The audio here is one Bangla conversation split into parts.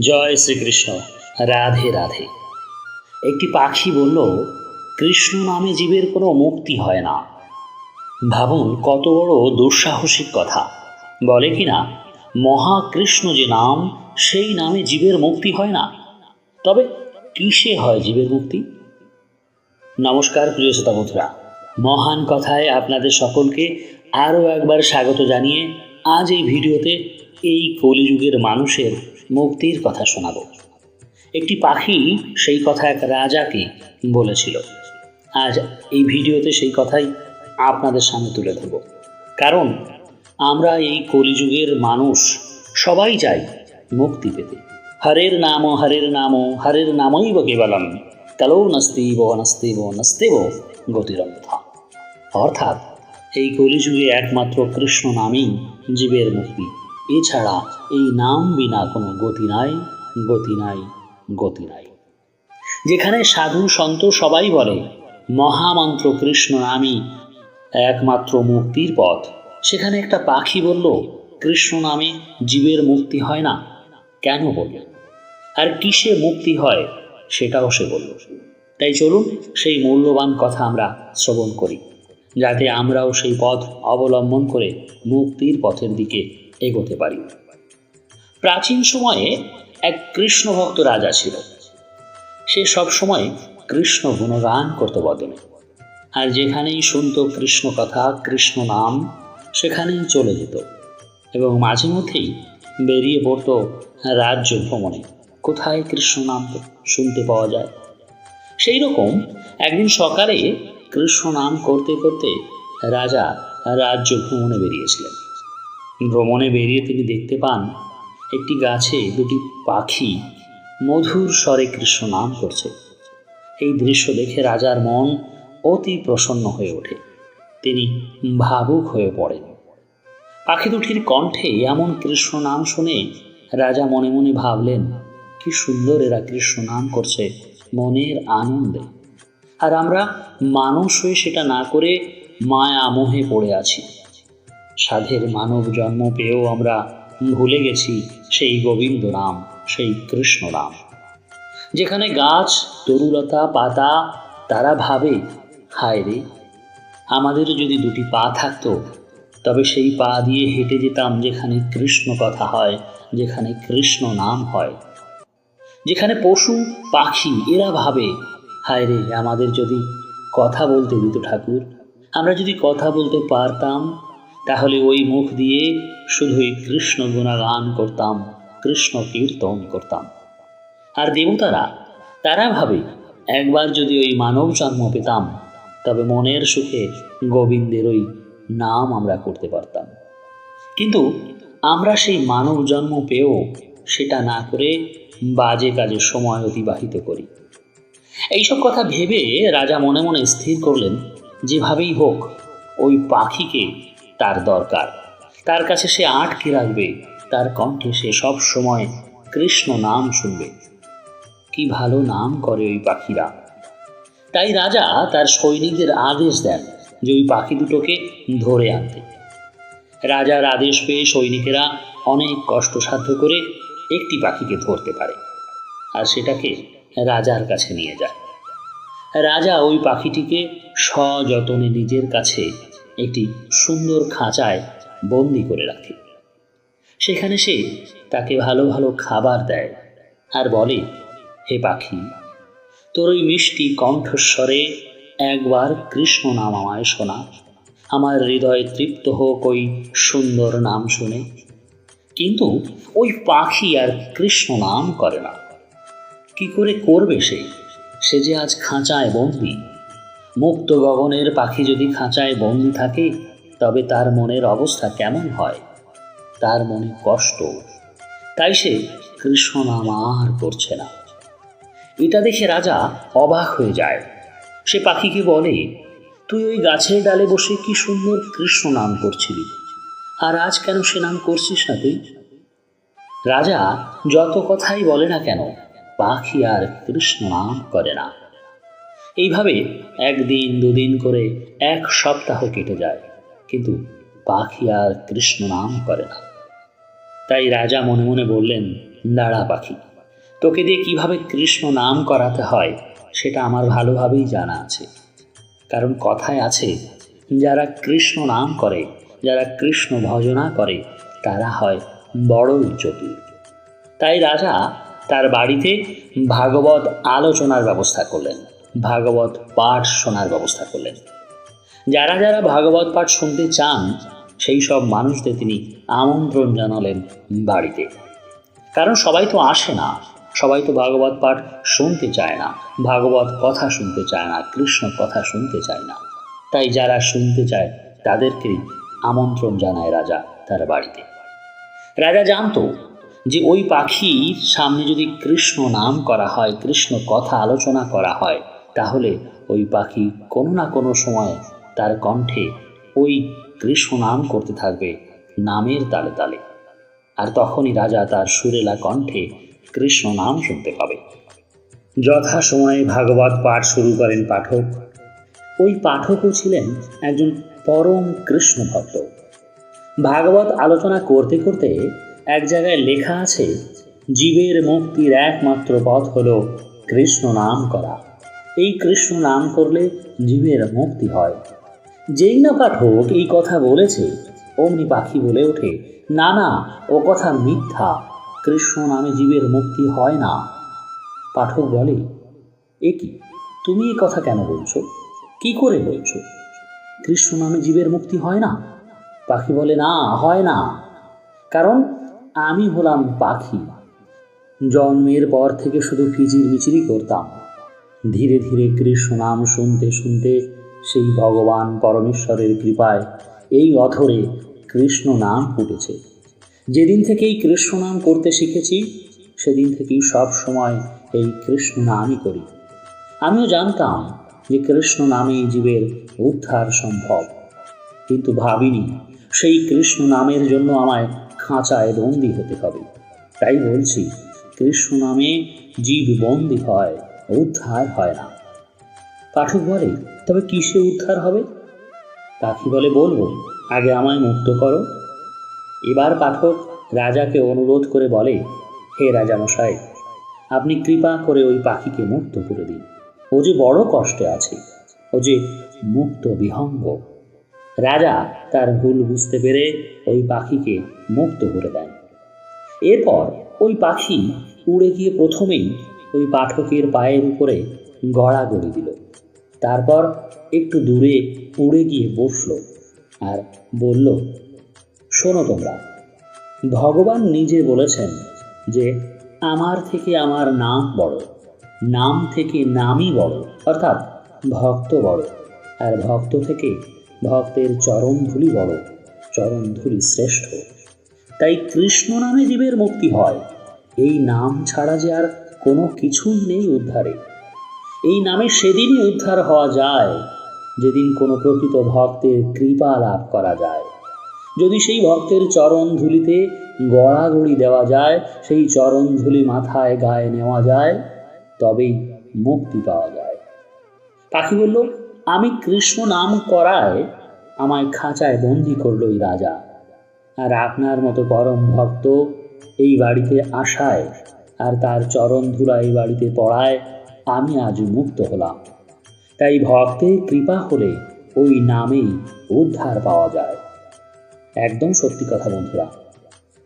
জয় শ্রীকৃষ্ণ, রাধে রাধে। একটি পাখি বলল, কৃষ্ণ নামে জীবের কোনো মুক্তি হয় না। ভাবুন, কত বড় দুঃসাহসিক কথা। বলে কি না, মহাকৃষ্ণ যে নাম, সেই নামে জীবের মুক্তি হয় না। তবে কিসে হয় জীবের মুক্তি? নমস্কার, প্রিয় শ্রোতা মহান কথায় আপনাদের সকলকে আরও একবার স্বাগত জানিয়ে আজ এই ভিডিওতে এই কলিযুগের মানুষের মুক্তির কথা শোনাব। একটি পাখি সেই কথা এক রাজাকে বলেছিল। আজ এই ভিডিওতে সেই কথাই আপনাদের সামনে তুলে ধরব। কারণ আমরা এই কলিযুগের মানুষ সবাই চাই মুক্তি পেতে। হরের নাম হরের নাম, হরের নামই বা কেবলম। কালো নস্তিব নস্তিব নস্তিব গতিরন্থা অর্থাৎ এই কলিযুগে একমাত্র কৃষ্ণ নামেই জীবের মুক্তি এছাড়া এই নাম বিনা কোনো গতি নাই গতি নাই গতি নাই। যেখানে সাধু সন্ত সবাই বলে, মহামন্ত্র কৃষ্ণ নামই একমাত্র মুক্তির পথ। সেখানে একটা পাখি বলল, কৃষ্ণ নামে জীবের মুক্তি হয় না, কেন বলল আর কিসে মুক্তি হয়, সেটাও সে বলল। তাই চলুন সেই মূল্যবান কথা আমরা শ্রবণ করি, যাতে আমরাও সেই পথ অবলম্বন করে মুক্তির পথের দিকে এগোতে পারি। প্রাচীন সময়ে এক কৃষ্ণ ভক্ত রাজা ছিল। সে সব সময় কৃষ্ণ গুণগান করতে বদলে আর যেখানেই শুনত কৃষ্ণ কথা, কৃষ্ণ নাম, সেখানেই চলে যেত এবং মাঝে মধ্যেই বেরিয়ে পড়ত রাজ্য ভ্রমণে। কোথায় কৃষ্ণ নাম শুনতে পাওয়া যায়? সেই রকম একদিন সকালে কৃষ্ণ নাম করতে করতে রাজা রাজ্য ভ্রমণে বেরিয়েছিলেন। ভ্রমণে বেরিয়ে তিনি দেখতে পান একটি গাছে দুটি পাখি মধুর স্বরে কৃষ্ণ নাম করছে। এই দৃশ্য দেখে রাজার মন অতি প্রসন্ন হয়ে ওঠে। তিনি ভাবুক হয়ে পড়েন। পাখি দুটির কণ্ঠে এমন কৃষ্ণ নাম শুনে রাজা মনে মনে ভাবলেন, কি সুন্দর এরা কৃষ্ণ নাম করছে, মনের আনন্দে। আর আমরা মানুষ হয়ে সেটা না করে মায়া মোহে পড়ে আছি। সাধের মানব জন্ম পেয়েও আমরা ভুলে গেছি সেই গোবিন্দ নাম সেই কৃষ্ণ নাম যেখানে গাছ, তরুলতা, পাতা, তারা ভাবে, হায় রে, আমাদের যদি দুটি পা থাকতো, তবে সেই পা দিয়ে হেঁটে যেতাম যেখানে কৃষ্ণ কথা হয়, যেখানে কৃষ্ণ নাম হয়। যেখানে পশু, পাখি, এরা ভাবে, হায় রে, আমাদের যদি কথা বলতে দিত ঠাকুর, আমরা যদি কথা বলতে পারতাম তাহলে ওই মুখ দিয়ে শুধুই কৃষ্ণ গুণাগান করতাম, কৃষ্ণ কীর্তন করতাম। আর দেবতারা, তারা ভাবে, একবার যদি ওই মানব জন্ম পেতাম, তবে মনের সুখে গোবিন্দের ওই নাম আমরা করতে পারতাম। কিন্তু আমরা সেই মানব জন্ম পেয়েও সেটা না করে বাজে কাজে সময় অতিবাহিত করি। এইসব কথা ভেবে রাজা মনে মনে স্থির করলেন, যেভাবেই হোক, ওই পাখিকে তার দরকার। তার কাছে সে আটকে রাখবে। তার কণ্ঠে সে সব সময় কৃষ্ণ নাম শুনবে। কি ভালো নাম করে ওই পাখিরা। তাই রাজা তার সৈনিকদের আদেশ দেন যে ওই পাখি দুটোকে ধরে আনতে। রাজার আদেশ পেয়ে সৈনিকেরা অনেক কষ্টসাধ্য করে একটি পাখিকে ধরতে পারে আর সেটাকে রাজার কাছে নিয়ে যায়। রাজা ওই পাখিটিকে সযতনে নিজের কাছে একটি সুন্দর খাঁচায় বন্দি করে রাখে। সেখানে সে তাকে ভালো ভালো খাবার দেয় আর বলে, হে পাখি, তোর ওই মিষ্টি কণ্ঠস্বরে একবার কৃষ্ণ নাম আমায় শোনা। আমার হৃদয় তৃপ্ত হোক ওই সুন্দর নাম শুনে। কিন্তু ওই পাখি আর কৃষ্ণ নাম করে না। কি করে করবে সে? সে যে আজ খাঁচায় বন্দি মুক্ত গগনের পাখি যদি খাঁচায় বন্দি থাকে, তবে তার মনের অবস্থা কেমন হয়? তার মনে কষ্ট। তাই সে কৃষ্ণ নাম আর করছে না। এটা দেখে রাজা অবাক হয়ে যায়। সে পাখিকে বলে, তুই ওই গাছের ডালে বসে কি সুন্দর কৃষ্ণ নাম করছিলি? আর আজ কেন সে নাম করছিস না তুই? রাজা যত কথাই বলে না কেন, পাখি আর কৃষ্ণ নাম করে না। এইভাবে একদিন দুদিন করে এক সপ্তাহ কেটে যায়। কিন্তু পাখি আর কৃষ্ণ নাম করে না। তাই রাজা মনে মনে বললেন, দাঁড়া পাখি, তোকে দিয়ে কীভাবে কৃষ্ণ নাম করাতে হয় সেটা আমার ভালোভাবেই জানা আছে। কারণ কথায় আছে, যারা কৃষ্ণ নাম করে, যারা কৃষ্ণ ভজনা করে, তারা হয় বড়ই চতুর তাই রাজা তার বাড়িতে ভাগবত আলোচনার ব্যবস্থা করলেন। ভাগবত পাঠ শোনার ব্যবস্থা করলেন। যারা যারা ভাগবত পাঠ শুনতে চান, সেই সব মানুষদের তিনি আমন্ত্রণ জানালেন বাড়িতে। কারণ সবাই তো আসে না, সবাই তো ভাগবত পাঠ শুনতে চায় না, ভাগবত কথা শুনতে চায় না, কৃষ্ণ কথা শুনতে চায় না। তাই যারা শুনতে চায় তাদেরকেই আমন্ত্রণ জানায় রাজা তার বাড়িতে। রাজা জানতো যে ওই পাখির সামনে যদি কৃষ্ণ নাম করা হয়, কৃষ্ণ কথা আলোচনা করা হয় তাহলে ওই পাখি কোনো না কোনো সময় তার কণ্ঠে ওই কৃষ্ণ নাম করতে থাকবে, নামের তালে তালে। আর তখনই রাজা তার সুরেলা কণ্ঠে কৃষ্ণ নাম শুনতে পাবে। যথা সময়ে ভাগবত পাঠ শুরু করেন পাঠক। ওই পাঠকও ছিলেন একজন পরম কৃষ্ণ ভক্ত। ভাগবত আলোচনা করতে করতে এক জায়গায় লেখা আছে, জীবের মুক্তির একমাত্র পথ হল কৃষ্ণ নাম করা। এই কৃষ্ণ নাম করলে জীবের মুক্তি হয়। যেই না পাঠক এই কথা বলেছে, অমনি পাখি বলে ওঠে না না ও কথা মিথ্যা, কৃষ্ণ নামে জীবের মুক্তি হয় না। পাঠক বলে, এ কি? তুমি এ কথা কেন বলছো? কি করে বলছো? কৃষ্ণ নামে জীবের মুক্তি হয় না? পাখি বলে, না, হয় না। কারণ আমি হলাম পাখি। জন্মের পর থেকে শুধু কিচির মিচিরি করতাম। ধীরে ধীরে কৃষ্ণ নাম শুনতে শুনতে সেই ভগবান পরমেশ্বরের কৃপায় এই অথরে কৃষ্ণ নাম ফুটেছে। যেদিন থেকেই কৃষ্ণ নাম করতে শিখেছি, সেদিন থেকেই সব সময় এই কৃষ্ণ নামই করি। আমিও জানতাম যে কৃষ্ণ নামেই জীবের উদ্ধার সম্ভব। কিন্তু ভাবিনি, সেই কৃষ্ণ নামের জন্য আমায় খাঁচায় বন্দি হতে হবে। তাই বলছি, কৃষ্ণ নামে জীব বন্দি হয়। উদ্ধার হয় না। পাঠক বলে, তবে কিসে উদ্ধার হবে? পাখি বলে, বলব, আগে আমায় মুক্ত করো। এবার পাঠক রাজাকে অনুরোধ করে বলে, হে রাজামশাই, আপনি কৃপা করে ওই পাখিকে মুক্ত করে দিন। ও যে বড় কষ্টে আছে, ও যে মুক্ত বিহঙ্গ। রাজা তার ভুল বুঝতে পেরে ওই পাখিকে মুক্ত করে দেন। এরপর ওই পাখি উড়ে গিয়ে প্রথমেই ওই পাঠকের পায়ের উপরে গড়া গড়াগড়ি দিল। তারপর একটু দূরে উড়ে গিয়ে বসল আর বলল, শোনো তোমরা, ভগবান নিজে বলেছেন যে, আমার থেকে আমার নাম বড়, নাম থেকে নামই বড়, অর্থাৎ ভক্ত বড়, আর ভক্ত থেকে ভক্তের চরণ ধুলি বড়, চরণ ধুলি শ্রেষ্ঠ। তাই কৃষ্ণ নামে জীবের মুক্তি হয়। এই নাম ছাড়া যে আর কোনো কিছুই নেই উদ্ধারে। এই নামে সেদিনই উদ্ধার হওয়া যায়, যেদিন কোনো প্রকৃত ভক্তের কৃপা লাভ করা যায়। যদি সেই ভক্তের চরণ ধুলিতে গড়াগড়ি দেওয়া যায়, সেই চরণ ধুলি মাথায় গায়ে নেওয়া যায়, তবেই মুক্তি পাওয়া যায়। পাখি বলল, আমি কৃষ্ণ নাম করায় আমায় খাঁচায় বন্দি করল রাজা। আর আপনার মতো পরম ভক্ত এই বাড়িতে আসায় আর তার চরণ ধুলা এই বাড়িতে পড়ায় আমি আজ মুক্ত হলাম। তাই ভক্তের কৃপা হলে ওই নামেই উদ্ধার পাওয়া যায়। একদম সত্যি কথা বন্ধুরা,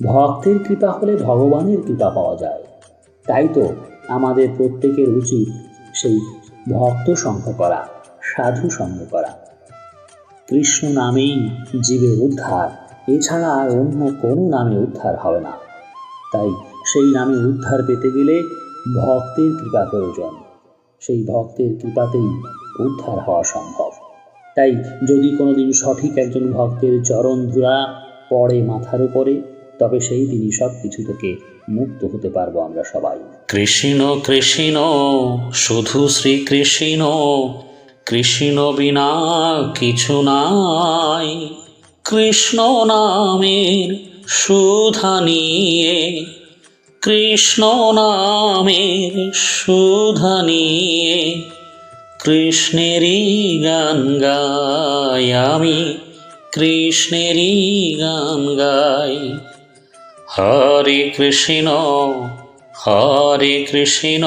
ভক্তের কৃপা হলে ভগবানের কৃপা পাওয়া যায়। তাই তো আমাদের প্রত্যেকের উচিত সেই ভক্ত সঙ্গ করা, সাধু সঙ্গ করা। কৃষ্ণ নামেই জীবের উদ্ধার, এছাড়া আর অন্য কোনো নামে উদ্ধার হবে না। তাই সেই নামে উদ্ধার পেতে গেলে ভক্তের কৃপা প্রয়োজন। সেই ভক্তের কৃপাতেই উদ্ধার হওয়া সম্ভব। তাই যদি কোনোদিন সঠিক একজন ভক্তের চরণ ধুরা পড়ে মাথার উপরে, তবে সেই দিনই সব কিছু থেকে মুক্ত হতে পারব আমরা সবাই। কৃষ্ণ কৃষ্ণ, শুধু শ্রীকৃষ্ণ কৃষ্ণ বিনা কিছু নাই। কৃষ্ণ নামের সুধা নিয়ে কৃষ্ণ নামের সুধা নিয়ে কৃষ্ণেরই গান গাই আমি, কৃষ্ণেরই গান গাই। হরে কৃষ্ণ হরে কৃষ্ণ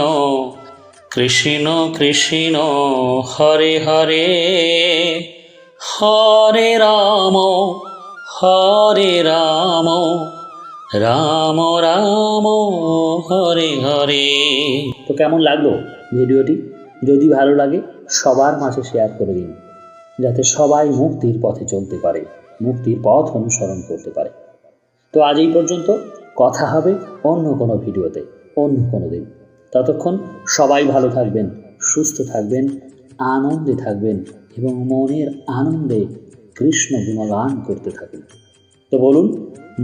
কৃষ্ণ কৃষ্ণ, হরে হরে। হরে রাম হরে রাম। রাম রাম, হরে হরে। তো কেমন লাগল ভিডিওটি? যদি ভালো লাগে, সবার মাঝে শেয়ার করে দিন, যাতে সবাই মুক্তির পথে চলতে পারে, মুক্তির পথ অনুসরণ করতে পারে। তো আজ এই পর্যন্ত, কথা হবে অন্য কোনো ভিডিওতে, অন্য কোনো দিন। ততক্ষণ সবাই ভালো থাকবেন, সুস্থ থাকবেন, আনন্দে থাকবেন এবং মনের আনন্দে কৃষ্ণ গুণগান করতে থাকুন। তো বলুন,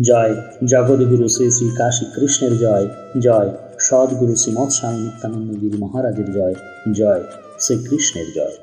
জয় জগদ্গুরু শ্রী শ্রী কাশী কৃষ্ণের জয় জয় সদ্গুরু শ্রীমৎ স্বামী নিত্যানন্দ গিরি মহারাজের জয় জয় শ্রীকৃষ্ণের জয়।